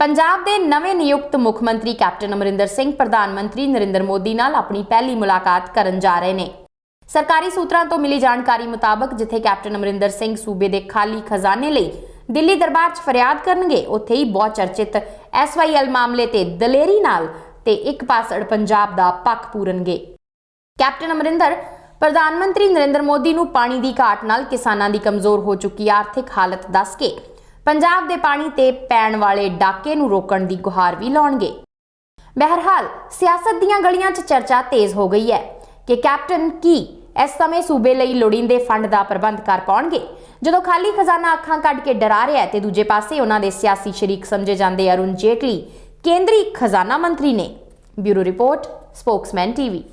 ਪੰਜਾਬ ਦੇ ਨਵੇਂ ਨਿਯੁਕਤ ਮੁੱਖ ਮੰਤਰੀ ਕੈਪਟਨ ਅਮਰਿੰਦਰ ਸਿੰਘ, ਪ੍ਰਧਾਨ ਮੰਤਰੀ ਨਰਿੰਦਰ ਮੋਦੀ ਨਾਲ ਆਪਣੀ ਪਹਿਲੀ ਮੁਲਾਕਾਤ ਕਰਨ ਜਾ ਰਹੇ ਨੇ। ਸਰਕਾਰੀ ਸੂਤਰਾਂ ਤੋਂ ਮਿਲੀ ਜਾਣਕਾਰੀ ਮੁਤਾਬਕ, ਜਿੱਥੇ ਕੈਪਟਨ ਅਮਰਿੰਦਰ ਸਿੰਘ ਸੂਬੇ ਦੇ ਖਾਲੀ ਖਜ਼ਾਨੇ ਲਈ ਦਿੱਲੀ ਦਰਬਾਰ 'ਚ ਫਰਿਆਦ ਕਰਨਗੇ, ਉੱਥੇ ਹੀ ਬਹੁਤ ਚਰਚਿਤ ਐਸਵਾਈਐਲ ਮਾਮਲੇ ਤੇ ਦਲੇਰੀ ਨਾਲ ਤੇ ਇੱਕ ਪਾਸੜ ਪੰਜਾਬ ਦਾ ਪੱਖ ਪੂਰਨਗੇ। ਕੈਪਟਨ ਅਮਰਿੰਦਰ, ਪ੍ਰਧਾਨ ਮੰਤਰੀ ਨਰਿੰਦਰ ਮੋਦੀ ਨੂੰ ਪਾਣੀ ਦੀ ਘਾਟ ਨਾਲ ਕਿਸਾਨਾਂ ਦੀ ਕਮਜ਼ੋਰ ਹੋ ਚੁੱਕੀ ਆਰਥਿਕ ਹਾਲਤ ਦੱਸ ਕੇ ਪੰਜਾਬ ਦੇ ਪਾਣੀ ਤੇ ਪੈਣ ਵਾਲੇ ਡਾਕੇ ਨੂੰ ਰੋਕਣ ਦੀ ਗੁਹਾਰ ਵੀ ਲਾਉਣਗੇ। ਬਹਰਹਾਲ, ਸਿਆਸਤ ਦੀਆਂ ਗਲੀਆਂ 'ਚ ਚਰਚਾ ਤੇਜ਼ ਹੋ ਗਈ ਹੈ ਕਿ ਕੈਪਟਨ ਕੀ ਇਸ ਸਮੇਂ ਸੂਬੇ ਲਈ ਲੋੜੀਂਦੇ ਫੰਡ ਦਾ ਪ੍ਰਬੰਧ ਕਰ ਪਾਉਣਗੇ। ਜਦੋਂ ਖਾਲੀ ਖਜ਼ਾਨਾ ਅੱਖਾਂ ਕੱਢ ਕੇ ਡਰਾ ਰਿਹਾ ਹੈ ਤੇ ਦੂਜੇ ਪਾਸੇ ਉਹਨਾਂ ਦੇ ਸਿਆਸੀ ਸ਼ਰੀਕ ਸਮਝੇ ਜਾਂਦੇ ਅਰੁਣ ਜੇਟਲੀ, ਕੇਂਦਰੀ ਖਜ਼ਾਨਾ ਮੰਤਰੀ ਨੇ। Bureau report, Spokesman TV.